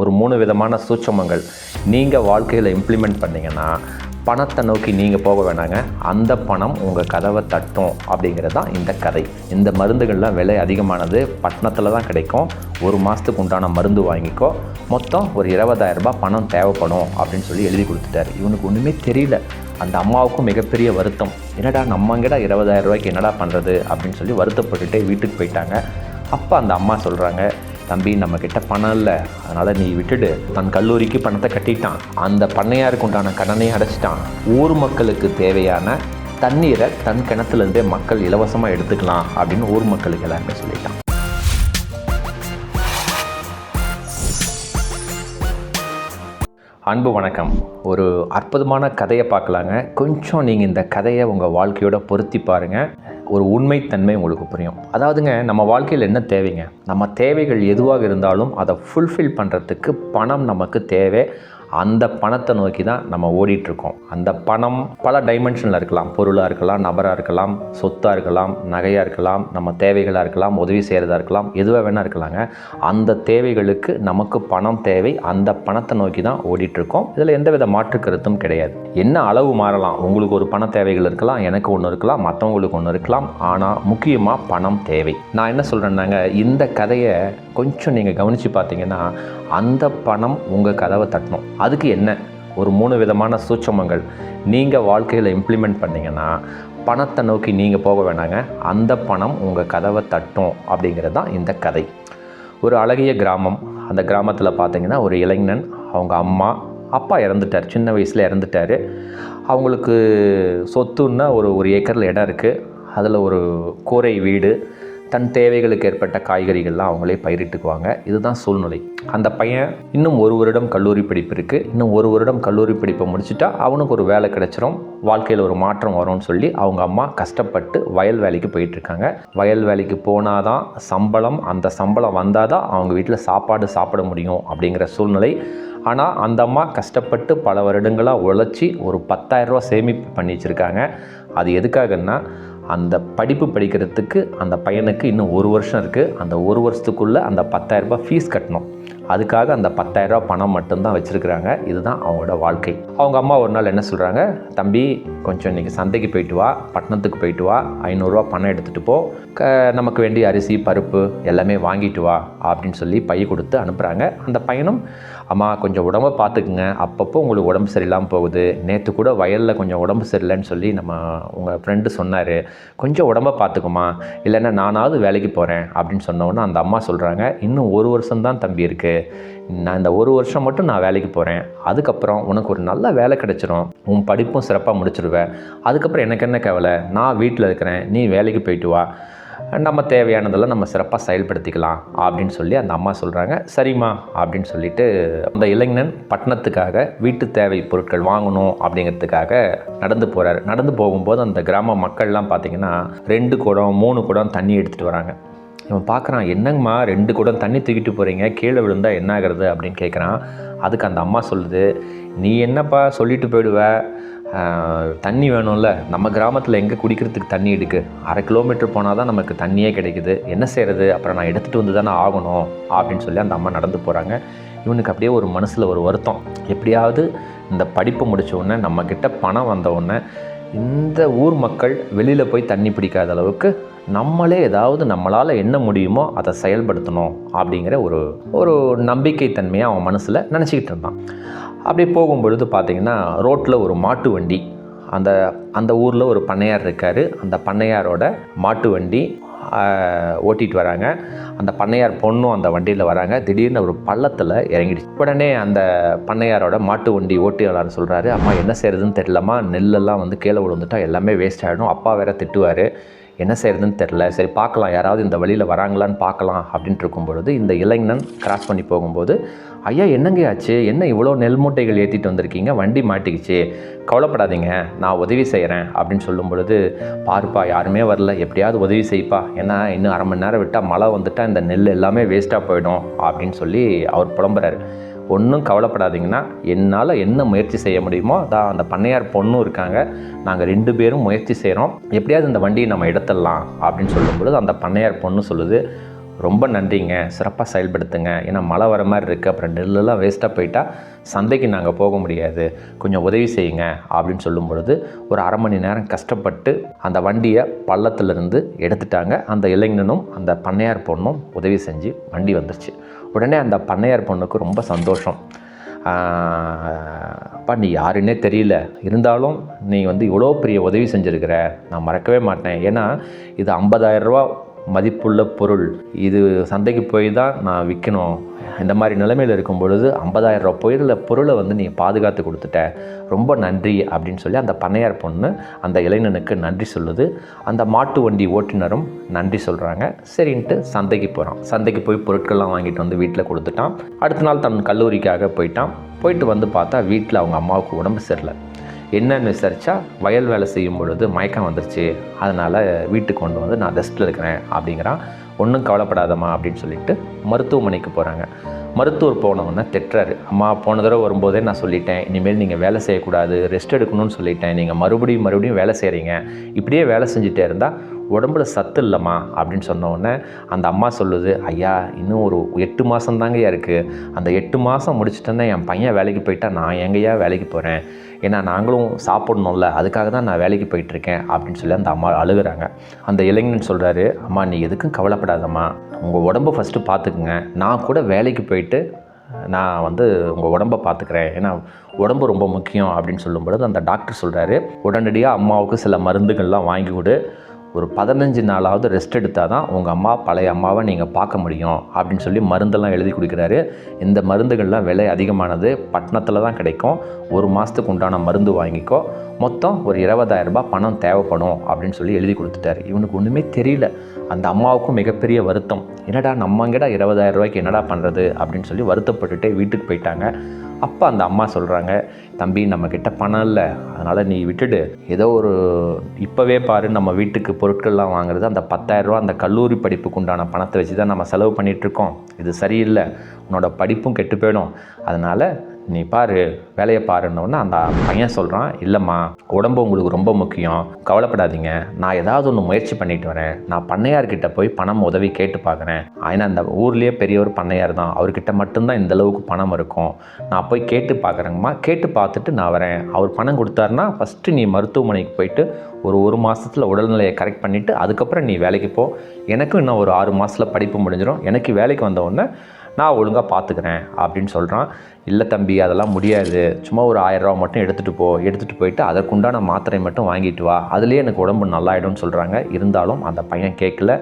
ஒரு மூணு விதமான சூட்சமங்கள் நீங்கள் வாழ்க்கையில் இம்ப்ளிமெண்ட் பண்ணிங்கன்னா பணத்தை நோக்கி நீங்கள் போக வேணாங்க. அந்த பணம் உங்கள் கதவை தட்டும் அப்படிங்கிறது தான் இந்த கதை. இந்த மருந்துகள்லாம் விலை அதிகமானது பட்டணத்தில் தான் கிடைக்கும். ஒரு மாதத்துக்கு உண்டான மருந்து வாங்கிக்கோ. மொத்தம் ஒரு இருபதாயிரரூபா பணம் தேவைப்படும் அப்படின்னு சொல்லி எழுதி கொடுத்துட்டார். இவனுக்கு ஒன்றுமே தெரியல. அந்த அம்மாவுக்கும் மிகப்பெரிய வருத்தம். என்னடா நம்மங்கிட்ட இருபதாயிரரூபாய்க்கு என்னடா பண்ணுறது அப்படின்னு சொல்லி வருத்தப்பட்டுட்டே வீட்டுக்கு போயிட்டாங்க. அப்போ அந்த அம்மா சொல்கிறாங்க தம்பி நம்மக்கிட்ட பணம் இல்லை. அதனால் நீ விட்டுடு. தன் கல்லூரிக்கு பணத்தை கட்டிட்டான். அந்த பண்ணையாருக்கு உண்டான கடனை அடைச்சிட்டான். ஊர் மக்களுக்கு தேவையான தண்ணீரை தன் கிணத்துலேருந்தே மக்கள் இலவசமாக எடுத்துக்கலாம் அப்படின்னு ஊர் மக்களுக்கு எல்லாருமே சொல்லிட்டான் அன்பு வணக்கம். ஒரு அற்புதமான கதையை பார்க்கலாங்க. கொஞ்சம் நீங்கள் இந்த கதையை உங்கள் வாழ்க்கையோட பொருத்தி பாருங்கள் ஒரு உண்மைத்தன்மை உங்களுக்கு புரியும். அதாவதுங்க நம்ம வாழ்க்கையில் என்ன தேவைங்க? நம்ம தேவைகள் எதுவாக இருந்தாலும் அதை ஃபுல்ஃபில் பண்ணுறதுக்கு பணம் நமக்கு தேவை. அந்த பணத்தை நோக்கி தான் நம்ம ஓடிட்டுருக்கோம். அந்த பணம் பல டைமென்ஷனில் இருக்கலாம். பொருளாக இருக்கலாம் நபராக இருக்கலாம் சொத்தாக இருக்கலாம் நகையாக இருக்கலாம் நம்ம தேவைகளாக இருக்கலாம் உதவி செய்கிறதா இருக்கலாம் எதுவாக வேணால் இருக்கலாங்க. அந்த தேவைகளுக்கு நமக்கு பணம் தேவை. அந்த பணத்தை நோக்கி தான் ஓடிட்டுருக்கோம். இதில் எந்தவித மாற்று கருத்தும் கிடையாது. என்ன அளவு மாறலாம்? உங்களுக்கு ஒரு பண தேவைகள் இருக்கலாம் எனக்கு ஒன்று இருக்கலாம் மற்றவங்களுக்கு ஒன்று இருக்கலாம். ஆனால் முக்கியமாக பணம் தேவை. நான் என்ன சொல்கிறேன்னாங்க இந்த கதையை கொஞ்சம் நீங்கள் கவனித்து பார்த்தீங்கன்னா அந்த பணம் உங்கள் கதவை தட்டணும். அதுக்கு என்ன? ஒரு மூணு விதமான சூட்சமங்கள். நீங்கள் வாழ்க்கையில் இம்ப்ளிமெண்ட் பண்ணீங்கன்னா பணத்தை நோக்கி நீங்கள் போக வேணாங்க. அந்த பணம் உங்கள் கதவை தட்டும் அப்படிங்கிறது தான் இந்த கதை. ஒரு அழகிய கிராமம். அந்த கிராமத்தில் பார்த்தீங்கன்னா ஒரு இளைஞன் அவங்க அம்மா அப்பா இறந்துட்டார். சின்ன வயசில் இறந்துட்டார். அவங்களுக்கு சொத்துன்னா ஒரு ஒரு ஏக்கரில் இடம் இருக்குது அதில் ஒரு கூரை வீடு. தன் தேவைகளுக்கு ஏற்பட்ட காய்கறிகள்லாம் அவங்களே பயிரிட்டுக்குவாங்க. இதுதான் சூழ்நிலை. அந்த பையன் இன்னும் ஒரு வருடம் கல்லூரி படிப்பு இருக்குது இன்னும் ஒரு வருடம் கல்லூரி படிப்பை முடிச்சுட்டா அவனுக்கு ஒரு வேலை கிடைச்சிரும். வாழ்க்கையில் ஒரு மாற்றம் வரும்னு சொல்லி அவங்க அம்மா கஷ்டப்பட்டு வயல் வேலைக்கு போயிட்டுருக்காங்க. வயல் வேலைக்கு போனால் தான் சம்பளம் அந்த சம்பளம் வந்தால் தான் அவங்க வீட்டில் சாப்பாடு சாப்பிட முடியும் அப்படிங்கிற சூழ்நிலை. ஆனால் அந்த அம்மா கஷ்டப்பட்டு பல வருடங்களாக உழைச்சி ஒரு பத்தாயிரரூவா சேமிப்பு பண்ணி வச்சுருக்காங்க. அது எதுக்காகன்னா அந்த படிப்பு படிக்கிறதுக்கு அந்த பையனுக்கு இன்னும் ஒரு வருஷம் இருக்குது அந்த ஒரு வருஷத்துக்குள்ளே அந்த பத்தாயிரரூபா ஃபீஸ் கட்டணும். அதுக்காக அந்த பத்தாயிரரூபா பணம் மட்டும்தான் வச்சுருக்குறாங்க. இதுதான் அவங்களோட வாழ்க்கை. அவங்க அம்மா ஒரு நாள் என்ன சொல்கிறாங்க தம்பி கொஞ்சம் இன்றைக்கி சந்தைக்கு போயிட்டு வா. பட்டணத்துக்கு போயிட்டு வா. ஐநூறுரூவா பணம் எடுத்துகிட்டு போ. க நமக்கு வேண்டிய அரிசி பருப்பு எல்லாமே வாங்கிட்டு வா. அப்படின்னு சொல்லி பை கொடுத்து அனுப்புகிறாங்க அந்த பையனும் அம்மா கொஞ்சம் உடம்ப பார்த்துக்குங்க. அப்பப்போ உங்களுக்கு உடம்பு சரியில்லாமல் போகுது. நேற்று கூட வயலில் கொஞ்சம் உடம்பு சரியில்லைன்னு சொல்லி நம்ம உங்கள் ஃப்ரெண்டு சொன்னார். கொஞ்சம் உடம்ப பார்த்துக்குமா இல்லைன்னா நானாவது வேலைக்கு போகிறேன் அப்படின்னு சொன்னோன்னே அந்த அம்மா சொல்கிறாங்க இன்னும் ஒரு வருஷம்தான் தம்பி இருக்குது நான் இந்த ஒரு வருஷம் மட்டும் நான் வேலைக்கு போகிறேன் அதுக்கப்புறம் உனக்கு ஒரு நல்ல வேலை கிடச்சிரும். உன் படிப்பும் சிறப்பாக முடிச்சிருவேன் அதுக்கப்புறம் எனக்கு என்ன கவலை? நான் வீட்டில் இருக்கிறேன். நீ வேலைக்கு போயிட்டு வா. நம்ம தேவையானதெல்லாம் நம்ம சிறப்பாக செயல்படுத்திக்கலாம் அப்படின்னு சொல்லி அந்த அம்மா சொல்கிறாங்க சரிம்மா அப்படின்னு சொல்லிட்டு அந்த இளைஞன் பட்டணத்துக்காக வீட்டு தேவை பொருட்கள் வாங்கணும் அப்படிங்கிறதுக்காக நடந்து போகிறாரு நடந்து போகும்போது அந்த கிராம மக்கள்லாம் பார்த்திங்கன்னா ரெண்டு குடம் மூணு குடம் தண்ணி எடுத்துகிட்டு வராங்க. இவன் பார்க்குறான் என்னங்கம்மா ரெண்டு குடம் தண்ணி தூக்கிட்டு போகிறீங்க கீழே விழுந்தா என்ன ஆகிறது? அப்படின்னு கேட்குறான் அதுக்கு அந்த அம்மா சொல்லுது நீ என்னப்பா சொல்லிட்டு போயிடுவ? தண்ணி வேணும்ல. நம்ம கிராமத்தில் எங்கே குடிக்கிறதுக்கு தண்ணி இருக்கு? அரை கிலோமீட்டர் போனால் தான் நமக்கு தண்ணியே கிடைக்குது. என்ன செய்கிறது அப்புறம் நான் எடுத்துகிட்டு வந்து தானே ஆகணும் அப்படின்னு சொல்லி அந்த அம்மா நடந்து போகிறாங்க இவனுக்கு அப்படியே ஒரு மனசில் ஒரு வருத்தம். எப்படியாவது இந்த படிப்பு முடித்த உடனே நம்மக்கிட்ட பணம் வந்த உடனே இந்த ஊர் மக்கள் வெளியில் போய் தண்ணி பிடிக்காத அளவுக்கு நம்மளே ஏதாவது நம்மளால் என்ன முடியுமோ அதை செயல்படுத்தணும் அப்படிங்கிற ஒரு ஒரு நம்பிக்கை தன்மையை அவன் மனசில் நினச்சிக்கிட்டு இருந்தான். அப்படியே போகும்பொழுது பார்த்தீங்கன்னா ரோட்டில் ஒரு மாட்டு வண்டி. அந்த அந்த ஊரில் ஒரு பண்ணையார் இருக்கார். அந்த பண்ணையாரோட மாட்டு வண்டி ஓட்டிகிட்டு வராங்க. அந்த பண்ணையார் பொண்ணும் அந்த வண்டியில் வராங்க. திடீர்னு ஒரு பள்ளத்தில் இறங்கிடுச்சு. உடனே அந்த பண்ணையாரோட மாட்டு வண்டி ஓட்டியாளர் சொல்கிறாரு அம்மா என்ன செய்கிறதுன்னு தெரிலம்மா நெல்லெல்லாம் வந்து கீழே விழுந்துட்டா எல்லாமே வேஸ்ட் ஆகிடும் அப்பா வேற திட்டுவார். என்ன செய்கிறதுன்னு தெரில சரி பார்க்கலாம். யாராவது இந்த வழியில் வராங்களான்னு பார்க்கலாம். அப்படின்ட்டு இருக்கும் பொழுது இந்த இளைஞன் கிராஸ் பண்ணி போகும்போது ஐயா என்னங்க ஆச்சு? என்ன இவ்வளோ நெல் மூட்டைகள் ஏற்றிட்டு வந்திருக்கீங்க? வண்டி மாட்டிக்கிச்சு. கவலைப்படாதீங்க. நான் உதவி செய்கிறேன் அப்படின்னு சொல்லும் பொழுது பாருப்பா யாருமே வரல. எப்படியாவது உதவி செய்ப்பா. ஏன்னா இன்னும் அரை மணி நேரம் விட்டால் மழை வந்துட்டால் இந்த நெல் எல்லாமே வேஸ்ட்டாக போயிடும் அப்படின்னு சொல்லி அவர் புலம்புறாரு. ஒன்றும் கவலைப்படாதீங்கன்னா என்னால் என்ன முயற்சி செய்ய முடியுமோ அதான் அந்த பண்ணையார் பொண்ணும் இருக்காங்க. நாங்கள் ரெண்டு பேரும் முயற்சி செய்கிறோம் எப்படியாவது இந்த வண்டியை நம்ம எடுத்துடலாம் அப்படின்னு சொல்லும்பொழுது அந்த பண்ணையார் பொண்ணு சொல்லுது ரொம்ப நன்றிங்க. சிறப்பாக செயல்படுத்துங்க. ஏன்னா மழை வர மாதிரி இருக்குது அப்புறம் நெல்லெல்லாம் வேஸ்ட்டாக போயிட்டால் சந்தைக்கு நாங்கள் போக முடியாது. கொஞ்சம் உதவி செய்யுங்க அப்படின்னு சொல்லும் பொழுது ஒரு அரை மணி நேரம் கஷ்டப்பட்டு அந்த வண்டியை பள்ளத்துலேருந்து எடுத்துட்டாங்க. அந்த இளைஞனும் அந்த பண்ணையார் பொண்ணும் உதவி செஞ்சு வண்டி வந்துருச்சு. உடனே அந்த பண்ணையார் பொண்ணுக்கு ரொம்ப சந்தோஷம். அப்பா நீ யாருன்னே தெரியல. இருந்தாலும் நீ வந்து இவ்வளோ பெரிய உதவி செஞ்சுருக்கிற. நான் மறக்கவே மாட்டேன். ஏன்னா இது 50000 ரூபா மதிப்புள்ள பொருள். இது சந்தைக்கு போய் தான் நான் விற்கணும் இந்த மாதிரி நிலைமையில் இருக்கும் பொழுது 50000 ரூபா பொருளை பொருளை வந்து நீ பாதுகாத்து கொடுத்துட்ட. ரொம்ப நன்றி அப்படின்னு சொல்லி அந்த பண்ணையார் பொண்ணு அந்த இளைஞனுக்கு நன்றி சொல்லுது. அந்த மாட்டு வண்டி ஓட்டுநரும் நன்றி சொல்கிறாங்க சரின்ட்டு சந்தைக்கு போகிறான் சந்தைக்கு போய் பொருட்கள்லாம் வாங்கிட்டு வந்து வீட்டில் கொடுத்துட்டான். அடுத்த நாள் தன் கல்லூரிக்காக போயிட்டான். போயிட்டு வந்து பார்த்தா வீட்டில் அவங்க அம்மாவுக்கு உடம்பு சரியில்லை. என்னன்னு விசாரித்தா வயல் வேலை செய்யும் பொழுது மயக்கம் வந்துருச்சு. அதனால் வீட்டுக்கு கொண்டு வந்து நான் ரெஸ்ட்டில் இருக்கிறேன் அப்படிங்கிறான். ஒன்றும் கவலைப்படாதம்மா அப்படின்னு சொல்லிட்டு மருத்துவமனைக்கு போகிறாங்க மருத்துவர் போனவொன்னே திட்டுறாரு. அம்மா போன தடவை வரும்போதே நான் சொல்லிட்டேன். இனிமேல் நீங்கள் வேலை செய்யக்கூடாது. ரெஸ்ட் எடுக்கணும்னு சொல்லிட்டேன். நீங்கள் மறுபடியும் மறுபடியும் வேலை செய்கிறீங்க இப்படியே வேலை செஞ்சுட்டே இருந்தால் உடம்புல சத்து இல்லைம்மா அப்படின்னு சொன்ன உடனே அந்த அம்மா சொல்லுது ஐயா இன்னும் ஒரு எட்டு மாதம் தாங்கய்யா இருக்குது அந்த எட்டு மாதம் முடிச்சிட்டேன்னா என் பையன் வேலைக்கு போயிட்டா நான் எங்கேயா வேலைக்கு போகிறேன் ஏன்னா நாங்களும் சாப்பிடணும்ல அதுக்காக தான் நான் வேலைக்கு போயிட்டுருக்கேன் அப்படின்னு சொல்லி அந்த அம்மா அழுகிறாங்க. அந்த இளைஞன் சொல்கிறாரு அம்மா நீ எதுக்கும் கவலைப்படாதம்மா. உங்கள் உடம்பு ஃபஸ்ட்டு பார்த்துக்குங்க நான் கூட வேலைக்கு போயிட்டு நான் வந்து உங்கள் உடம்பை பார்த்துக்கிறேன் ஏன்னா உடம்பு ரொம்ப முக்கியம் அப்படின்னு சொல்லும்பொழுது அந்த டாக்டர் சொல்கிறாரு உடனடியாக அம்மாவுக்கு சில மருந்துகள்லாம் வாங்கி கொடு. ஒரு பதினஞ்சு நாளாவது ரெஸ்ட் எடுத்தால் தான் உங்கள் அம்மா பழைய அம்மாவை நீங்கள் பார்க்க முடியும் அப்படின்னு சொல்லி மருந்தெல்லாம் எழுதி கொடுக்குறாரு. இந்த மருந்துகள்லாம் விலை அதிகமானது பட்டணத்தில் தான் கிடைக்கும். ஒரு மாதத்துக்கு உண்டான மருந்து வாங்கிக்கோ. மொத்தம் ஒரு 20000 ரூபாய் பணம் தேவைப்படும் அப்படின்னு சொல்லி எழுதி கொடுத்துட்டாரு. இவனுக்கு ஒன்றுமே தெரியல. அந்த அம்மாவுக்கும் மிகப்பெரிய வருத்தம். என்னடா நம்மங்கிட்ட 20000 ரூபாய்க்கு என்னடா பண்ணுறது அப்படின்னு சொல்லி வருத்தப்பட்டுட்டே வீட்டுக்கு போயிட்டாங்க. அப்போ அந்த அம்மா சொல்கிறாங்க தம்பி நம்மக்கிட்ட பணம் இல்லை. அதனால் நீ விட்டுடு. ஏதோ ஒரு இப்போவே பாரு நம்ம வீட்டுக்கு பொருட்கள்லாம் வாங்குறது அந்த 10000 அந்த கல்லூரி படிப்புக்கு உண்டான பணத்தை வச்சு தான் நம்ம செலவு பண்ணிகிட்ருக்கோம் இது சரியில்லை. உன்னோட படிப்பும் கெட்டு போயிடும். அதனால் நீ பாரு வேலையை பாருன்னொன்னே அந்த பையன் சொல்கிறான் இல்லைம்மா உடம்பு உங்களுக்கு ரொம்ப முக்கியம். கவலைப்படாதீங்க. நான் ஏதாவது ஒன்று முயற்சி பண்ணிட்டு வரேன். நான் பண்ணையார்கிட்ட போய் பணம் உதவி கேட்டு பார்க்குறேன். ஏன்னா அந்த ஊர்லேயே பெரிய ஒரு பண்ணையார் தான். அவர்கிட்ட மட்டும்தான் இந்த அளவுக்கு பணம் இருக்கும். நான் போய் கேட்டு பார்க்குறேங்கம்மா. கேட்டு பார்த்துட்டு நான் வரேன். அவர் பணம் கொடுத்தாருன்னா ஃபஸ்ட்டு நீ மருத்துவமனைக்கு போயிட்டு ஒரு ஒரு மாதத்தில் உடல்நிலையை கரெக்ட் பண்ணிவிட்டு அதுக்கப்புறம் நீ வேலைக்கு போ. எனக்கும் இன்னும் ஒரு ஆறு மாதத்தில் படிப்பு முடிஞ்சிடும் எனக்கு வேலைக்கு வந்த உடனே நான் ஒழுங்காக பார்த்துக்கிறேன் அப்படின்னு சொல்கிறான் இல்லை தம்பி அதெல்லாம் முடியாது. சும்மா ஒரு ஆயிரரூவா மட்டும் எடுத்துகிட்டு போ. எடுத்துகிட்டு போயிட்டு அதற்குண்டான மாத்திரை மட்டும் வாங்கிட்டு வா. அதுலேயே எனக்கு உடம்பு நல்லாயிடும்னு சொல்கிறாங்க இருந்தாலும் அந்த பையன் கேட்கல.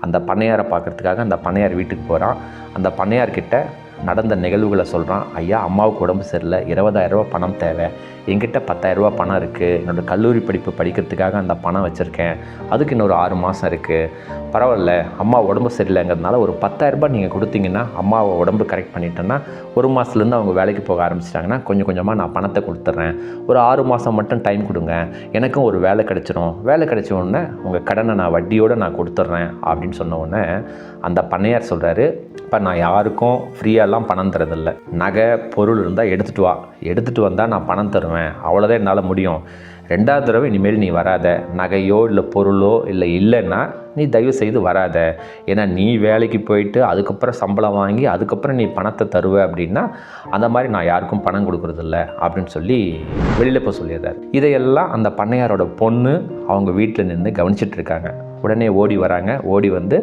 அந்த பண்ணையாரை பார்க்கறதுக்காக அந்த பண்ணையார் வீட்டுக்கு போகிறான் அந்த பண்ணையார்கிட்ட நடந்த நிகழ்வுகளை சொல்கிறான் ஐயா அம்மாவுக்கு உடம்பு சரியில்லை 20000 பணம் தேவை. என்கிட்ட பத்தாயிரரூபா பணம் இருக்குது என்னோடய கல்லூரி படிப்பு படிக்கிறதுக்காக அந்த பணம் வச்சுருக்கேன். அதுக்கு இன்னொரு ஆறு மாதம் இருக்குது பரவாயில்ல அம்மா உடம்பு சரியில்லைங்கிறதுனால ஒரு பத்தாயிரரூபா நீங்கள் கொடுத்தீங்கன்னா அம்மாவை உடம்பு கரெக்ட் பண்ணிட்டேன்னா ஒரு மாதத்துலேருந்து அவங்க வேலைக்கு போக ஆரம்பிச்சிட்டாங்கன்னா கொஞ்சம் கொஞ்சமாக நான் பணத்தை கொடுத்துட்றேன். ஒரு ஆறு மாதம் மட்டும் டைம் கொடுங்க. எனக்கும் ஒரு வேலை கிடச்சிரும். வேலை கிடச்ச உடனே உங்கள் கடனை நான் வட்டியோடு நான் கொடுத்துட்றேன். அப்படின்னு சொன்ன உடனே அந்த பண்ணையார் சொல்கிறாரு இப்போ நான் யாருக்கும் ஃப்ரீயாக ஃப்ரீயாலாம் பணம் தரதில்ல. நகை பொருள் இருந்தால் எடுத்துகிட்டு வா. எடுத்துகிட்டு வந்தால் நான் பணம் தருவேன். அவ்வளோதான் என்னால் முடியும். ரெண்டாவது தடவை இனிமேல் நீ வராத. நகையோ இல்லை பொருளோ இல்லை இல்லைன்னா நீ தயவு செய்து வராத. ஏன்னா நீ வேலைக்கு போயிட்டு அதுக்கப்புறம் சம்பளம் வாங்கி அதுக்கப்புறம் நீ பணத்தை தருவ அப்படின்னா அந்த மாதிரி நான் யாருக்கும் பணம் கொடுக்குறதில்ல அப்படின்னு சொல்லி வெளியில் போய் சொல்லியிருந்தார் இதையெல்லாம் அந்த பண்ணையாரோட பொண்ணு அவங்க வீட்டில் நின்று கவனிச்சிட்டு இருக்காங்க. உடனே ஓடி வராங்க. ஓடி வந்து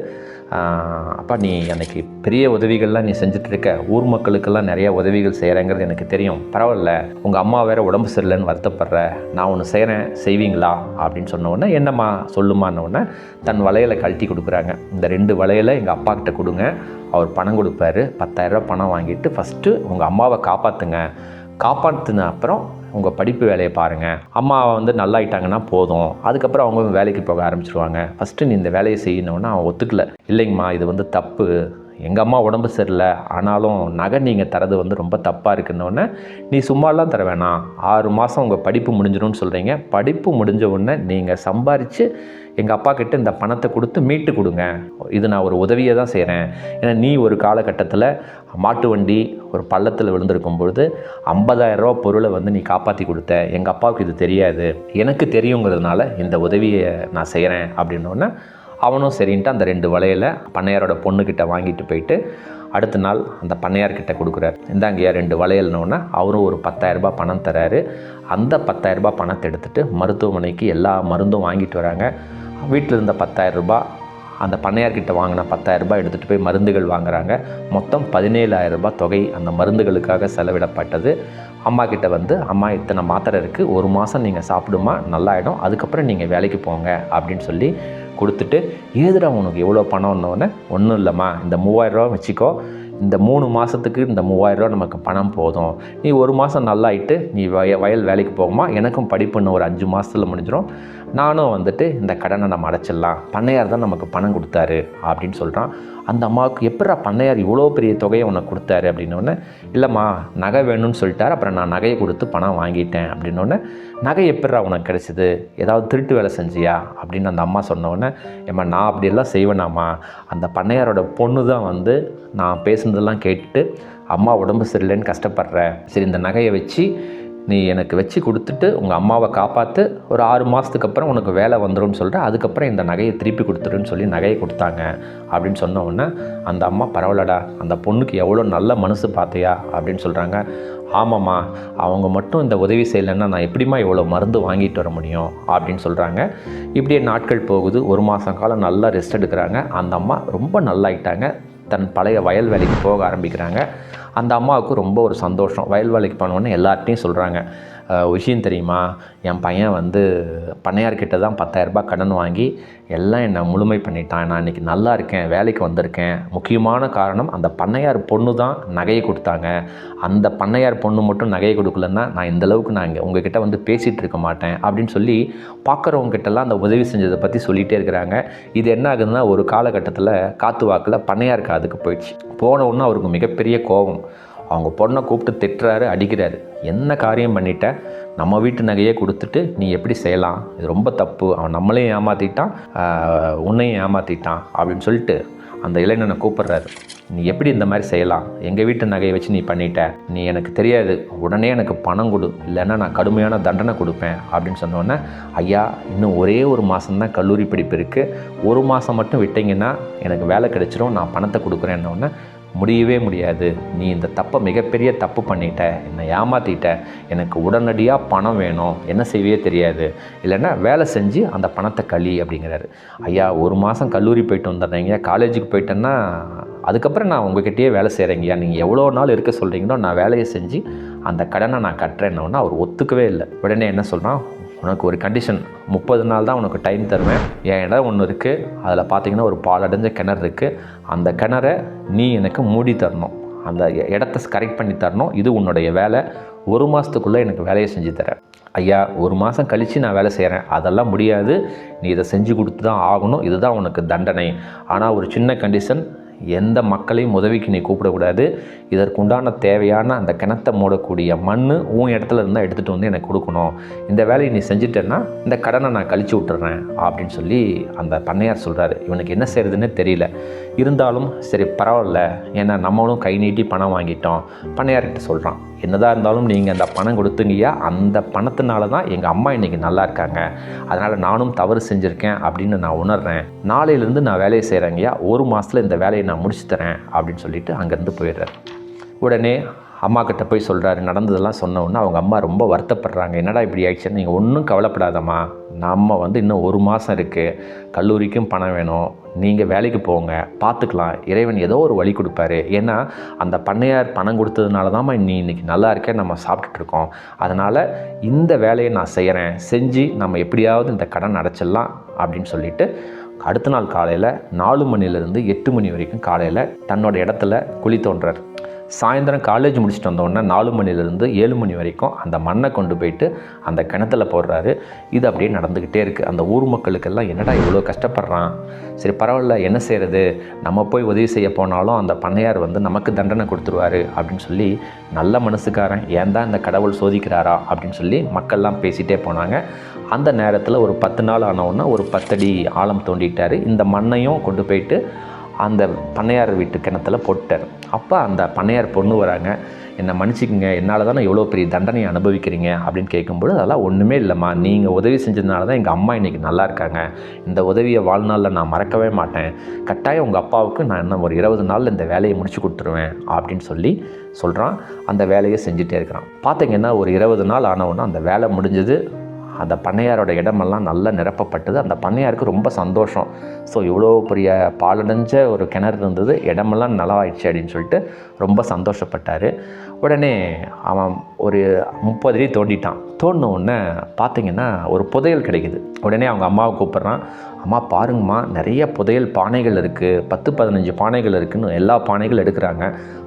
அப்பா நீ அன்றைக்கி பெரிய உதவிகள்லாம் நீ செஞ்சிட்ருக்க. ஊர் மக்களுக்கெல்லாம் நிறையா உதவிகள் செய்கிறேங்கிறது எனக்கு தெரியும். பரவாயில்ல உங்கள் அம்மா வேறு உடம்பு சரியில்லைன்னு வருத்தப்படுற. நான் ஒன்று செய்கிறேன் செய்வீங்களா? அப்படின்னு சொன்ன உடனே என்னம்மா சொல்லுமான்ன உடனே தன் வளையலை கழட்டி கொடுக்குறாங்க. இந்த ரெண்டு வளையலை எங்கள் அப்பா கிட்ட கொடுங்க. அவர் பணம் கொடுப்பாரு. பத்தாயிரரூபா பணம் வாங்கிட்டு ஃபஸ்ட்டு உங்கள் அம்மாவை காப்பாற்றுங்க காப்பாற்றின அப்புறம் உங்கள் படிப்பு வேலையை பாருங்கள் அம்மா வந்து நல்லாயிட்டாங்கன்னா போதும். அதுக்கப்புறம் அவங்க வேலைக்கு போக ஆரம்பிச்சிருவாங்க. ஃபஸ்ட்டு நீ இந்த வேலையை செய்யணும்னா அவன் ஒத்துக்கல. இல்லைங்கம்மா இது வந்து தப்பு. எங்கள் அம்மா உடம்பு சரியில்லை. ஆனாலும் நகை நீங்கள் தரது வந்து ரொம்ப தப்பாக இருக்குன்னொடனே நீ சும்மாலாம் தர வேணாம். ஆறு மாதம் உங்கள் படிப்பு முடிஞ்சிடும்னு சொல்கிறீங்க படிப்பு முடிஞ்ச உடனே நீங்கள் சம்பாரித்து எங்கள் அப்பா கிட்ட இந்த பணத்தை கொடுத்து மீட்டு கொடுங்க. இது நான் ஒரு உதவியை தான் செய்கிறேன் ஏன்னா நீ ஒரு காலகட்டத்தில் மாட்டு வண்டி ஒரு பள்ளத்தில் விழுந்திருக்கும் பொழுது ரூபா பொருளை வந்து நீ காப்பாற்றி கொடுத்த. எங்கள் அப்பாவுக்கு இது தெரியாது. எனக்கு தெரியுங்கிறதுனால இந்த உதவியை நான் செய்கிறேன் அப்படின்னோடனே அவனும் சரின்ட்டு அந்த ரெண்டு வளையலை பண்ணையாரோட பொண்ணுக்கிட்ட வாங்கிட்டு போயிட்டு அடுத்த நாள் அந்த பண்ணையார்கிட்ட கொடுக்குறாரு. இந்தாங்கய்யா ரெண்டு வளையல்னோடனே அவரும் ஒரு பத்தாயிரரூபா பணம் தராரு. அந்த பத்தாயிரரூபா பணத்தை எடுத்துகிட்டு மருத்துவமனைக்கு எல்லா மருந்தும் வாங்கிட்டு வராங்க. வீட்டில் இருந்த 10000 ரூபாய் அந்த பண்ணையார்கிட்ட வாங்கின 10000 ரூபாய் எடுத்துகிட்டு போய் மருந்துகள் வாங்குறாங்க. மொத்தம் 17000 ரூபாய் தொகை அந்த மருந்துகளுக்காக செலவிடப்பட்டது. அம்மா கிட்ட வந்து அம்மா இத்தனை மாத்திரை இருக்குது ஒரு மாதம் நீங்கள் சாப்பிடுமா? நல்லாயிடும். அதுக்கப்புறம் நீங்கள் வேலைக்கு போங்க அப்படின்னு சொல்லி கொடுத்துட்டு ஏதுடா உனக்கு எவ்வளோ பணம்னோடனே ஒன்றும் இல்லைம்மா. இந்த மூவாயிரரூவா வச்சுக்கோ. இந்த மூணு மாதத்துக்கு இந்த மூவாயிரரூவா நமக்கு பணம் போதும். நீ ஒரு மாதம் நல்லாயிட்டு நீ வய வயல் வேலைக்கு போகுமா? எனக்கும் படிப்புன்னு ஒரு அஞ்சு மாதத்தில் முடிஞ்சிடும் நானும் வந்துட்டு இந்த கடனை நம்ம அடைச்சிடலாம். பண்ணையார் தான் நமக்கு பணம் கொடுத்தாரு அப்படின்னு சொல்கிறான் அந்த அம்மாவுக்கு எப்படா பண்ணையார் இவ்வளோ பெரிய தொகையை உனக்கு கொடுத்தாரு அப்படின்னோடனே இல்லைம்மா நகை வேணும்னு சொல்லிட்டார். அப்புறம் நான் நகையை கொடுத்து பணம் வாங்கிட்டேன். அப்படின்னோடனே நகை எப்படா உனக்கு கிடைச்சிது? ஏதாவது திருட்டு வேலை செஞ்சியா? அப்படின்னு அந்த அம்மா சொன்னோடனே ஏம்மா நான் அப்படியெல்லாம் செய்வேனாம்மா. அந்த பண்ணையாரோட பொண்ணு தான் வந்து நான் பேசுனதெல்லாம் கேட்டுட்டு அம்மா உடம்பு சரியில்லைன்னு கஷ்டப்படுறேன். சரி இந்த நகையை வச்சு நீ எனக்கு வச்சு கொடுத்துட்டு உங்கள் அம்மாவை காப்பாற்று ஒரு ஆறு மாதத்துக்கு அப்புறம் உனக்கு வேலை வந்துடும்னு சொல்கிறேன் அதுக்கப்புறம் இந்த நகையை திருப்பி கொடுத்துருன்னு சொல்லி நகையை கொடுத்தாங்க அப்படின்னு சொன்ன உடனே அந்த அம்மா பரவாயில்லடா அந்த பொண்ணுக்கு எவ்வளோ நல்ல மனசு பார்த்தியா அப்படின்னு சொல்கிறாங்க ஆமாம்மா அவங்க மட்டும் இந்த உதவி செய்யலைன்னா நான் எப்படிம்மா இவ்வளோ மருந்து வாங்கிட்டு வர முடியும் அப்படின்னு சொல்கிறாங்க இப்படியே நாட்கள் போகுது ஒரு மாதம் காலம் நல்லா ரெஸ்ட் எடுக்கிறாங்க. அந்த அம்மா ரொம்ப நல்லாயிட்டாங்க. தன் பழைய வயல் வேலைக்கு போக ஆரம்பிக்கிறாங்க. அந்த அம்மாவுக்கு ரொம்ப ஒரு சந்தோஷம். வயல் வேலைக்கு போனோன்னு எல்லார்ட்டையும் சொல்கிறாங்க விஷயம் தெரியுமா? என் பையன் வந்து பண்ணையார்கிட்ட தான் 10000 ரூபாய் கடன் வாங்கி எல்லாம் என்னை முழுமை பண்ணிட்டான். நான் இன்றைக்கி நல்லா இருக்கேன் வேலைக்கு வந்திருக்கேன். முக்கியமான காரணம் அந்த பண்ணையார் பொண்ணு தான் நகையை கொடுத்தாங்க. அந்த பண்ணையார் பொண்ணு மட்டும் நகையை கொடுக்கலன்னா நான் இந்தளவுக்கு நான் இங்கே உங்ககிட்ட வந்து பேசிகிட்டு இருக்க மாட்டேன் அப்படின்னு சொல்லி பார்க்குறவங்ககிட்டலாம் அந்த உதவி செஞ்சதை பற்றி சொல்லிகிட்டே இருக்கிறாங்க. இது என்ன ஆகுதுன்னா ஒரு காலகட்டத்தில் காத்து வாக்கில் பண்ணையார் காதுக்கு போயிடுச்சு. போன உடனே அவருக்கு மிகப்பெரிய கோபம். அவங்க பொண்ணை கூப்பிட்டு திட்டுறாரு அடிக்கிறாரு. என்ன காரியம் பண்ணிட்ட? நம்ம வீட்டு நகையே கொடுத்துட்டு நீ எப்படி செய்யலாம்? இது ரொம்ப தப்பு. அவன் நம்மளையும் ஏமாற்றிட்டான் உன்னையும் ஏமாற்றிட்டான் அப்படின்னு சொல்லிட்டு அந்த இளைஞனை கூப்பிட்றாரு. நீ எப்படி இந்த மாதிரி செய்யலாம்? எங்கள் வீட்டு நகையை வச்சு நீ பண்ணிட்ட? நீ எனக்கு தெரியாது. உடனே எனக்கு பணம் கொடு. இல்லைன்னா நான் கடுமையான தண்டனை கொடுப்பேன் அப்படின்னு சொன்னோன்னே ஐயா இன்னும் ஒரே ஒரு மாதம்தான் கல்லூரி படிப்பு இருக்குது ஒரு மாதம் மட்டும் விட்டிங்கன்னா எனக்கு வேலை கிடைச்சிரும். நான் பணத்தை கொடுக்குறேன்னொன்னே முடியவே முடியாது. நீ இந்த தப்பை மிகப்பெரிய தப்பு பண்ணிட்ட என்னை ஏமாற்றிட்ட எனக்கு உடனடியாக பணம் வேணும் என்ன செய்வே தெரியாது. இல்லைன்னா வேலை செஞ்சு அந்த பணத்தை களி அப்படிங்கிறாரு. ஐயா ஒரு மாதம் கல்லூரி போயிட்டு வந்துடுறீங்க காலேஜுக்கு போயிட்டேன்னா அதுக்கப்புறம் நான் உங்ககிட்டயே வேலை செய்கிறேங்கய்யா நீங்கள் எவ்வளோ நாள் இருக்க சொல்கிறீங்களோ நான் வேலையை செஞ்சு அந்த கடனை நான் கட்டுறேன்னொன்னா அவர் ஒத்துக்கவே இல்லை. உடனே என்ன சொல்கிறான் உனக்கு ஒரு கண்டிஷன் முப்பது நாள் தான் உனக்கு டைம் தருவேன். என் இடம் ஒன்று இருக்குது அதில் பார்த்தீங்கன்னா ஒரு பாலடைஞ்ச கிணறு இருக்குது அந்த கிணறை நீ எனக்கு மூடி தரணும். அந்த இடத்த கரெக்ட் பண்ணி தரணும். இது உன்னுடைய வேலை. ஒரு மாதத்துக்குள்ளே எனக்கு வேலையை செஞ்சு தரேன் ஐயா ஒரு மாதம் கழித்து நான் வேலை செய்கிறேன் அதெல்லாம் முடியாது. நீ இதை செஞ்சு கொடுத்து தான் ஆகணும். இதுதான் உனக்கு தண்டனை. ஆனால் ஒரு சின்ன கண்டிஷன் எந்த மக்களையும் உதவிக்கு நீ கூப்பிடக்கூடாது. இதற்குண்டான தேவையான அந்த கிணத்தை மூடக்கூடிய மண் உன் இடத்துல இருந்தால் எடுத்துகிட்டு வந்து எனக்கு கொடுக்கணும். இந்த வேலையை நீ செஞ்சுட்டேன்னா இந்த கடனை நான் கழிச்சு விட்டுறேன் அப்படின்னு சொல்லி அந்த பண்ணையார் சொல்கிறாரு இவனுக்கு என்ன செய்கிறதுன்னு தெரியல. இருந்தாலும் சரி பரவாயில்ல. ஏன்னா நம்மளும் கை நீட்டி பணம் வாங்கிட்டோம். பண்ணையார்கிட்ட சொல்கிறான் என்னதாக இருந்தாலும் நீங்கள் அந்த பணம் கொடுத்தீங்கய்யா அந்த பணத்தினால தான் எங்கள் அம்மா இன்றைக்கி நல்லா இருக்காங்க. அதனால் நானும் தவறு செஞ்சுருக்கேன் அப்படின்னு நான் உணர்றேன். நாளையிலேருந்து நான் வேலையை செய்கிறேங்கய்யா ஒரு மாதத்தில் இந்த வேலையை நான் முடிச்சு தரேன் அப்படின்னு சொல்லிட்டு அங்கேருந்து போயிடுறேன் உடனே அம்மா கிட்ட போய் சொல்கிறாரு நடந்ததெல்லாம் சொன்ன அவங்க அம்மா ரொம்ப வருத்தப்படுறாங்க. என்னடா இப்படி ஆயிடுச்சுன்னு நீங்கள் ஒன்றும் கவலைப்படாதம்மா. நம்ம வந்து இன்னும் ஒரு மாதம் இருக்குது கல்லூரிக்கும் பணம் வேணும். நீங்கள் வேலைக்கு போங்க. பார்த்துக்கலாம் இறைவன் ஏதோ ஒரு வழி கொடுப்பாரு. ஏன்னா அந்த பண்ணையார் பணம் கொடுத்ததுனால தான் நீ இன்றைக்கி நல்லா இருக்க நம்ம சாப்பிட்டுட்ருக்கோம் அதனால் இந்த வேலையை நான் செய்கிறேன் செஞ்சு நம்ம எப்படியாவது இந்த கடன் அடைச்சிடலாம் அப்படின்னு சொல்லிட்டு அடுத்த நாள் காலையில் நாலு மணிலேருந்து எட்டு மணி வரைக்கும் காலையில் தன்னோட இடத்துல குழி தோன்றார். சாயந்தரம் காலேஜ் முடிச்சுட்டு வந்தோடனே நாலு மணிலேருந்து ஏழு மணி வரைக்கும் அந்த மண்ணை கொண்டு போயிட்டு அந்த கிணத்துல போடுறாரு. இது அப்படியே நடந்துக்கிட்டே இருக்குது அந்த ஊர் மக்களுக்கெல்லாம் என்னடா இவ்வளோ கஷ்டப்படுறான்? சரி பரவாயில்ல என்ன செய்கிறது நம்ம போய் உதவி செய்ய போனாலும் அந்த பண்ணையார் வந்து நமக்கு தண்டனை கொடுத்துருவாரு அப்படின்னு சொல்லி நல்ல மனசுக்காரன் ஏன் தான் இந்த கடவுள் சோதிக்கிறாரா அப்படின்னு சொல்லி மக்கள்லாம் பேசிகிட்டே போனாங்க. அந்த நேரத்தில் ஒரு பத்து நாள் ஆனவுன்னா ஒரு பத்தடி ஆழம் தோண்டிட்டார். இந்த மண்ணையும் கொண்டு போயிட்டு அந்த பண்ணையார் வீட்டு கிணத்துல போட்டார். அப்போ அந்த பண்ணையார் பொண்ணு வராங்க என்னை மன்னிச்சிக்கங்க என்னால் தானே எவ்வளோ பெரிய தண்டனையை அனுபவிக்கிறீங்க? அப்படின்னு கேட்கும்போது அதெல்லாம் ஒன்றுமே இல்லைம்மா. நீங்கள் உதவி செஞ்சதுனால தான் எங்கள் அம்மா இன்றைக்கி நல்லா இருக்காங்க. இந்த உதவியை வாழ்நாளில் நான் மறக்கவே மாட்டேன். கட்டாயம் உங்கள் அப்பாவுக்கு நான் இன்னும் ஒரு இருபது நாளில் இந்த வேலையை முடிச்சு கொடுத்துருவேன் அப்படின்னு சொல்லி சொல்கிறான் அந்த வேலையை செஞ்சுட்டே இருக்கிறான். பார்த்தீங்கன்னா ஒரு இருபது நாள் ஆனவுடனே அந்த வேலை முடிஞ்சது. அந்த பண்ணையாரோட இடமெல்லாம் நல்லா நிரப்பப்பட்டது. அந்த பண்ணையாருக்கு ரொம்ப சந்தோஷம். ஸோ இவ்வளோ பெரிய பாலடைஞ்ச ஒரு கிணறு இருந்தது. இடமெல்லாம் நலவாயிடுச்சு அப்படின்னு சொல்லிட்டு ரொம்ப சந்தோஷப்பட்டார். உடனே அவன் ஒரு முப்பது அடி தோண்டிட்டான். தோணுன உடனே பார்த்தீங்கன்னா ஒரு புதையல் கிடைக்குது. உடனே அவங்க அம்மாவை கூப்பிட்றான். அம்மா பாருங்கம்மா நிறைய புதையல் பானைகள் இருக்குது பத்து பதினஞ்சு பானைகள் இருக்குதுன்னு எல்லா பானைகளும் எடுக்கிறாங்க.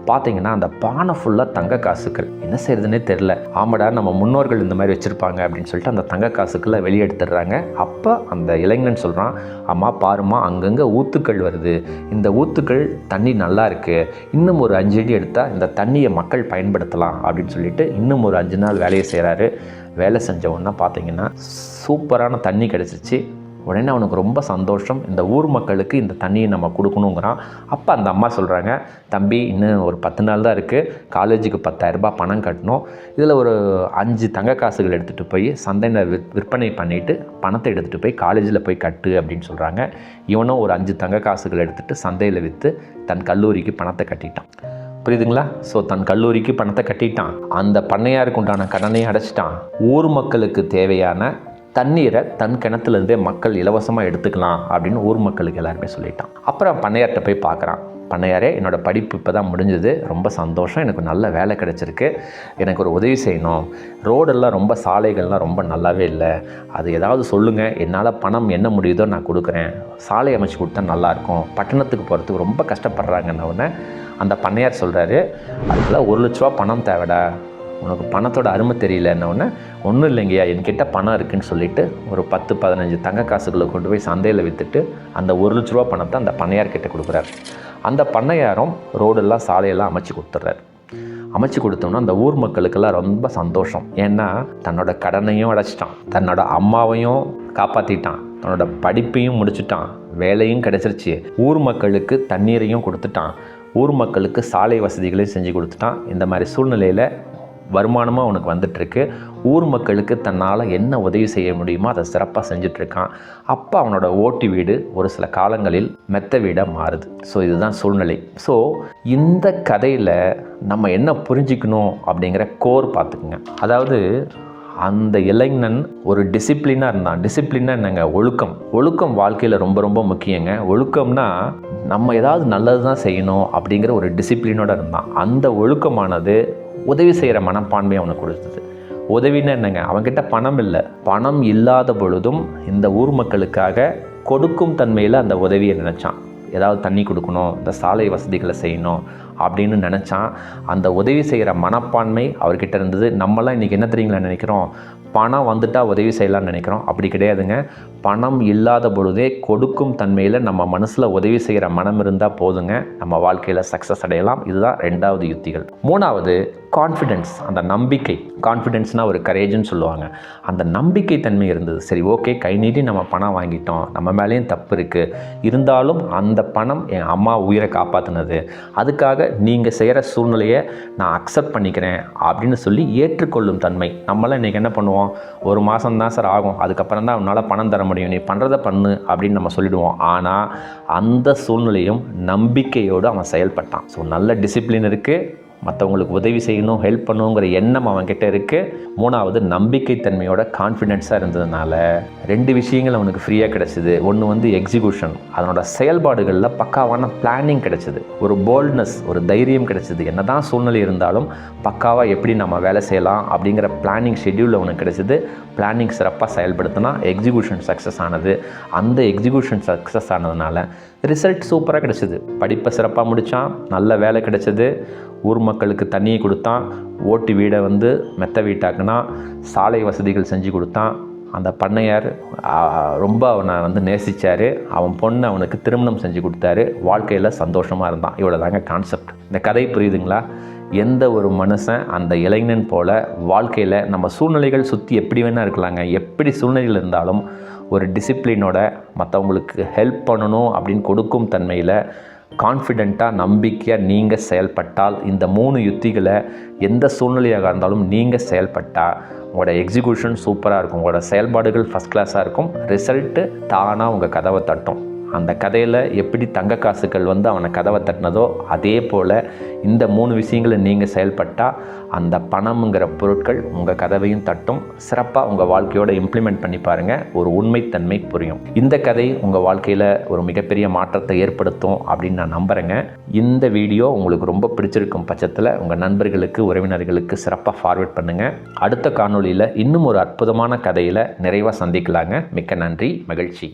பார்த்தீங்கன்னா அந்த பானை ஃபுல்லாக தங்க காசுக்கள். என்ன செய்யறதுனே தெரில ஆமாடா நம்ம முன்னோர்கள் இந்த மாதிரி வச்சுருப்பாங்க அப்படின்னு சொல்லிட்டு அந்த தங்க காசுக்களை வெளியே எடுத்துடுறாங்க. அப்போ அந்த இளைஞன் சொல்கிறான் அம்மா பாருமா அங்கங்கே ஊத்துக்கள் வருது. இந்த ஊத்துக்கள் தண்ணி நல்லா இருக்குது இன்னும் ஒரு அஞ்சு அடி எடுத்தால் இந்த தண்ணியை மக்கள் பயன்படுத்தலாம் அப்படின்னு சொல்லிட்டு இன்னும் ஒரு அஞ்சு நாள் வேலையை செய்கிறாரு வேலை செஞ்ச பார்த்தீங்கன்னா சூப்பரான தண்ணி கிடச்சிச்சு. உடனே அவனுக்கு ரொம்ப சந்தோஷம். இந்த ஊர் மக்களுக்கு இந்த தண்ணியை நம்ம கொடுக்கணுங்கிறான். அப்போ அந்த அம்மா சொல்கிறாங்க தம்பி இன்னும் ஒரு பத்து நாள் தான் இருக்குது காலேஜுக்கு பத்தாயிரரூபா பணம் கட்டணும். இதில் ஒரு அஞ்சு தங்க காசுகள் எடுத்துகிட்டு போய் சந்தையில் விற் விற்பனை பண்ணிவிட்டு பணத்தை எடுத்துகிட்டு போய் காலேஜில் போய் கட்டு அப்படின்னு சொல்கிறாங்க இவனும் ஒரு அஞ்சு தங்க காசுகள் எடுத்துகிட்டு சந்தையில் விற்று தன் கல்லூரிக்கு பணத்தை கட்டிட்டான். புரியுதுங்களா? ஸோ தன் கல்லூரிக்கு பணத்தை கட்டிட்டான். அந்த பண்ணையாருக்கு உண்டான கடனையும் அடைச்சிட்டான். ஊர் மக்களுக்கு தேவையான தண்ணீரை தன் கிணத்துலேருந்தே மக்கள் இலவசமாக எடுத்துக்கலாம் அப்படின்னு ஊர் மக்களுக்கு எல்லாருமே சொல்லிட்டான். அப்புறம் பண்ணையார்கிட்ட போய் பார்க்குறான். பண்ணையாரே என்னோடய படிப்பு இப்போ தான் முடிஞ்சது. ரொம்ப சந்தோஷம். எனக்கு நல்ல வேலை கிடச்சிருக்கு. எனக்கு ஒரு உதவி செய்யணும். ரோடெல்லாம் ரொம்ப சாலைகள்லாம் ரொம்ப நல்லாவே இல்லை. அது ஏதாவது சொல்லுங்கள் என்னால் பணம் என்ன முடியுதோ நான் கொடுக்குறேன். சாலை அமைச்சு கொடுத்தா நல்லாயிருக்கும் பட்டணத்துக்கு போகிறதுக்கு ரொம்ப கஷ்டப்படுறாங்கன்ன உடனே அந்த பண்ணையார் சொல்கிறாரு அதுக்கெல்லாம் ஒரு லட்ச ரூபா பணம் தேவைடா. உனக்கு பணத்தோட அருமை தெரியலன்ன உடனே ஒன்றும் இல்லைங்கய்யா என்கிட்ட பணம் இருக்குன்னு சொல்லிட்டு ஒரு பத்து பதினஞ்சு தங்க காசுகளை கொண்டு போய் சந்தையில் விற்றுட்டு அந்த ஒரு லட்ச ரூபா பணத்தை அந்த பண்ணையார்கிட்ட கொடுக்குறாரு. அந்த பண்ணையாரும் ரோடெல்லாம் சாலையெல்லாம் அமைச்சு கொடுத்துட்றாரு. அமைச்சு கொடுத்தோம்னா அந்த ஊர் மக்களுக்கெல்லாம் ரொம்ப சந்தோஷம். ஏன்னா தன்னோட கடனையும் அடைச்சிட்டான். தன்னோட அம்மாவையும் காப்பாற்றிட்டான் தன்னோட படிப்பையும் முடிச்சுட்டான். வேலையும் கிடச்சிருச்சு. ஊர் மக்களுக்கு தண்ணீரையும் கொடுத்துட்டான். ஊர் மக்களுக்கு சாலை வசதிகளையும் செஞ்சு கொடுத்துட்டான் இந்த மாதிரி சூழ்நிலையில் வருமானமாக அவனுக்கு வந்துட்டுருக்கு. ஊர் மக்களுக்கு தன்னால் என்ன உதவி செய்ய முடியுமோ அதை சிறப்பாக செஞ்சிட்ருக்கான் அப்போ அவனோட ஓட்டு வீடு ஒரு சில காலங்களில் மெத்த வீடாக மாறுது. ஸோ இதுதான் சூழ்நிலை. ஸோ இந்த கதையில் நம்ம என்ன புரிஞ்சிக்கணும் அப்படிங்கிற கோர் பார்த்துக்குங்க. அதாவது அந்த இளைஞன் ஒரு டிசிப்ளினாக இருந்தான். டிசிப்ளினாக என்னங்க? ஒழுக்கம். ஒழுக்கம் வாழ்க்கையில் ரொம்ப ரொம்ப முக்கியங்க. ஒழுக்கம்னா நம்ம ஏதாவது நல்லது தான் செய்யணும் அப்படிங்கிற ஒரு டிசிப்ளினோட இருந்தான். அந்த ஒழுக்கமானது உதவி செய்கிற மனப்பான்மை அவனுக்கு கொடுத்தது. உதவின்னு என்னங்க? அவன்கிட்ட பணம் இல்லை. பணம் இல்லாத பொழுதும் இந்த ஊர் மக்களுக்காக கொடுக்கும் தன்மையில் அந்த உதவியை நினச்சான். ஏதாவது தண்ணி கொடுக்கணும் இந்த சாலை வசதிகளை செய்யணும் அப்படின்னு நினச்சான். அந்த உதவி செய்கிற மனப்பான்மை அவர்கிட்ட இருந்தது. நம்மலாம் இன்றைக்கி என்ன தெரியுங்களா நினைக்கிறோம்? பணம் வந்துட்டால் உதவி செய்யலாம்னு நினைக்கிறோம். அப்படி கிடையாதுங்க. பணம் இல்லாத பொழுதே கொடுக்கும் தன்மையில் நம்ம மனசில் உதவி செய்கிற மனம் இருந்தால் போதுங்க. நம்ம வாழ்க்கையில் சக்ஸஸ் அடையலாம். இதுதான் ரெண்டாவது யுத்திகள். மூணாவது கான்ஃபிடென்ஸ் அந்த நம்பிக்கை. கான்ஃபிடென்ஸ்னால் ஒரு கரேஜ்னு சொல்லுவாங்க. அந்த நம்பிக்கை தன்மை இருந்தது. சரி ஓகே கை நீட்டி நம்ம பணம் வாங்கிட்டோம். நம்ம மேலேயும் தப்பு இருக்குது இருந்தாலும் அந்த பணம் என் அம்மா உயிரை காப்பாற்றினது அதுக்காக நீங்கள் செய்கிற சூழ்நிலையை நான் அக்செப்ட் பண்ணிக்கிறேன் அப்படின்னு சொல்லி ஏற்றுக்கொள்ளும் தன்மை. நம்மளாம் இன்றைக்கி என்ன பண்ணுவோம்? ஒரு மாதம் தான் சார் ஆகும். அதுக்கப்புறம் தான் உன்னால் பணம் தர முடியும். நீ பண்ணுறத பண்ணு அப்படின்னு நம்ம சொல்லிடுவோம். ஆனால் அந்த சூழ்நிலையும் நம்பிக்கையோடு அவன் செயல்பட்டான். ஸோ நல்ல டிசிப்ளின் இருக்குது மற்றவங்களுக்கு உதவி செய்யணும் ஹெல்ப் பண்ணணுங்கிற எண்ணம் அவன்கிட்ட இருக்குது மூணாவது நம்பிக்கைத்தன்மையோட கான்ஃபிடென்ஸாக இருந்ததுனால ரெண்டு விஷயங்கள் அவனுக்கு ஃப்ரீயாக கிடச்சிது. ஒன்று வந்து எக்ஸிக்யூஷன் அதனோட செயல்பாடுகளில் பக்காவான பிளானிங் கிடச்சிது. ஒரு போல்ட்னஸ் ஒரு தைரியம் கிடச்சிது. என்ன தான் சூழ்நிலை இருந்தாலும் பக்காவாக எப்படி நம்ம வேலை செய்யலாம் அப்படிங்கிற பிளானிங் ஷெடியூல் அவனுக்கு கிடச்சிது. பிளானிங் சிறப்பாக செயல்படுத்தினா எக்ஸிக்யூஷன் சக்ஸஸ் ஆனது. அந்த எக்ஸிக்யூஷன் சக்ஸஸ் ஆனதுனால ரிசல்ட் சூப்பராக கிடச்சிது. படிப்பை சிறப்பாக முடித்தான் நல்ல வேலை கிடச்சிது. ஊர் மக்களுக்கு தண்ணியை கொடுத்தான். ஓட்டு வீடை வந்து மெத்த வீட்டாக்குனா சாலை வசதிகள் செஞ்சு கொடுத்தான். அந்த பண்ணையார் ரொம்ப அவனை வந்து நேசித்தார் அவன் பொண்ணு அவனுக்கு திருமணம் செஞ்சு கொடுத்தாரு. வாழ்க்கையில் சந்தோஷமாக இருந்தான். இவ்வளோ தாங்க கான்செப்ட் இந்த கதை புரியுதுங்களா? எந்த ஒரு மனுஷன் அந்த இளைஞன் போல் வாழ்க்கையில் நம்ம சூழ்நிலைகள் சுற்றி எப்படி வேணால் இருக்கலாங்க. எப்படி சூழ்நிலைகள் இருந்தாலும் ஒரு டிசிப்ளினோட மற்றவங்களுக்கு ஹெல்ப் பண்ணணும் அப்படின்னு கொடுக்கும் தன்மையில் கான்ஃபிடெண்ட்டாக நம்பிக்கையாக நீங்கள் செயல்பட்டால் இந்த மூணு யுத்திகளை எந்த சூழ்நிலையாக இருந்தாலும் நீங்கள் செயல்பட்டால் உங்களோட எக்ஸிக்யூஷன் சூப்பராக இருக்கும். உங்களோட செயல்பாடுகள் ஃபஸ்ட் கிளாஸாக இருக்கும். ரிசல்ட்டு தானாக உங்கள் கதவை தட்டும். அந்த கதையில் எப்படி தங்க காசுகள் வந்து அவனை கதவை தட்டினதோ அதே போல் இந்த மூணு விஷயங்களை நீங்கள் செயல்பட்டால் அந்த பணம்ங்கிற பொருட்கள் உங்கள் கதவையும் தட்டும். சிறப்பாக உங்கள் வாழ்க்கையோட இம்ப்ளிமெண்ட் பண்ணி பாருங்கள் ஒரு உண்மைத்தன்மை புரியும். இந்த கதை உங்கள் வாழ்க்கையில் ஒரு மிகப்பெரிய மாற்றத்தை ஏற்படுத்தும் அப்படின்னு நான் நம்புகிறேங்க இந்த வீடியோ உங்களுக்கு ரொம்ப பிடிச்சிருக்கும் பட்சத்தில் உங்கள் நண்பர்களுக்கு உறவினர்களுக்கு சிறப்பாக ஃபார்வேர்ட் பண்ணுங்கள் அடுத்த காணொளியில் இன்னும் ஒரு அற்புதமான கதையில் நிறைவாக சந்திக்கலாங்க. மிக்க நன்றி மகிழ்ச்சி.